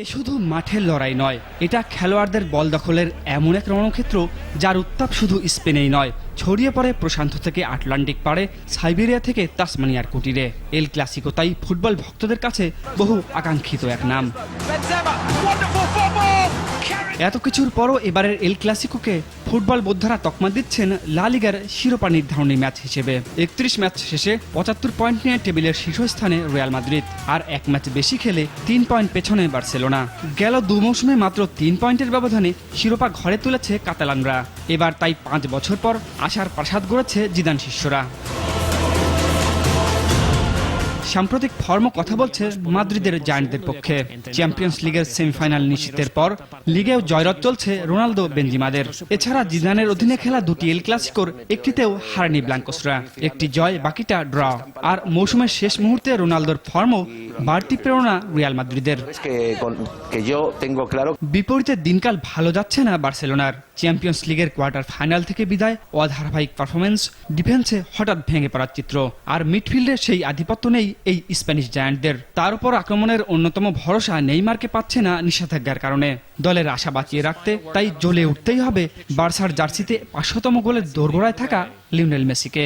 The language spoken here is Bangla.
এ শুধু মাঠের লড়াই নয়, এটা খেলোয়াড়দের বল দখলের এমন এক রণক্ষেত্র যার উত্তাপ শুধু স্পেনেই নয়, ছড়িয়ে পড়ে প্রশান্ত থেকে আটলান্টিক পাড়ে, সাইবেরিয়া থেকে তাসমানিয়ার কুটিরে। এল ক্লাসিকো তাই ফুটবল ভক্তদের কাছে বহু আকাঙ্ক্ষিত এক নাম। এত কিছুর পরও এবারের এল ক্লাসিকোকে ফুটবল বোদ্ধারা তকমা দিচ্ছেন লা লিগার শিরোপা নির্ধারণী ম্যাচ হিসেবে। একত্রিশ ম্যাচ শেষে পঁচাত্তর পয়েন্ট নিয়ে টেবিলের শীর্ষস্থানে রয়্যাল মাদ্রিদ, আর এক ম্যাচ বেশি খেলে তিন পয়েন্ট পেছনে বার্সেলোনা। গেল দু মৌসুমে মাত্র তিন পয়েন্টের ব্যবধানে শিরোপা ঘরে তুলেছে কাতালানরা। এবার তাই পাঁচ বছর পর আশার প্রাসাদ গড়েছে জিদান শিষ্যরা। সাম্প্রতিক ফর্ম কথা বলছে মাদ্রিদের জায়ান্টদের পক্ষে। চ্যাম্পিয়ন্স লিগের সেমিফাইনাল নিশ্চিতের পর লিগেও জয়রথ চলছে রোনালদো বেঞ্জিমাদের এছাড়া জিদানের অধীনে খেলা দুটি এল ক্লাসিকোর একটিতেও হারেনি ব্ল্যাঙ্কোসরা। একটি জয় বাকিটা ড্র। আর মৌসুমের শেষ মুহূর্তে রোনালদোর ফর্মও বাড়তি প্রেরণা রিয়াল মাদ্রিদের। বিপরীতে দিনকাল ভালো যাচ্ছে না বার্সেলোনার। চ্যাম্পিয়ন্স লিগের কোয়ার্টার ফাইনাল থেকে বিদায় অধারাবাহিক পারফরমেন্স ডিফেন্সে হঠাৎ ভেঙে পড়ার চিত্র। আর মিডফিল্ডে সেই আধিপত্য নেই এই স্প্যানিশ জায়ান্টদের তার উপর আক্রমণের অন্যতম ভরসা নেইমারকে পাচ্ছে না নিষেধাজ্ঞার কারণে। দলের আশা বাঁচিয়ে রাখতে তাই জ্বলে উঠতেই হবে বার্সার জার্সিতে পাঁচশোতম গোলের দোরগোড়ায় থাকা লিওনেল মেসিকে।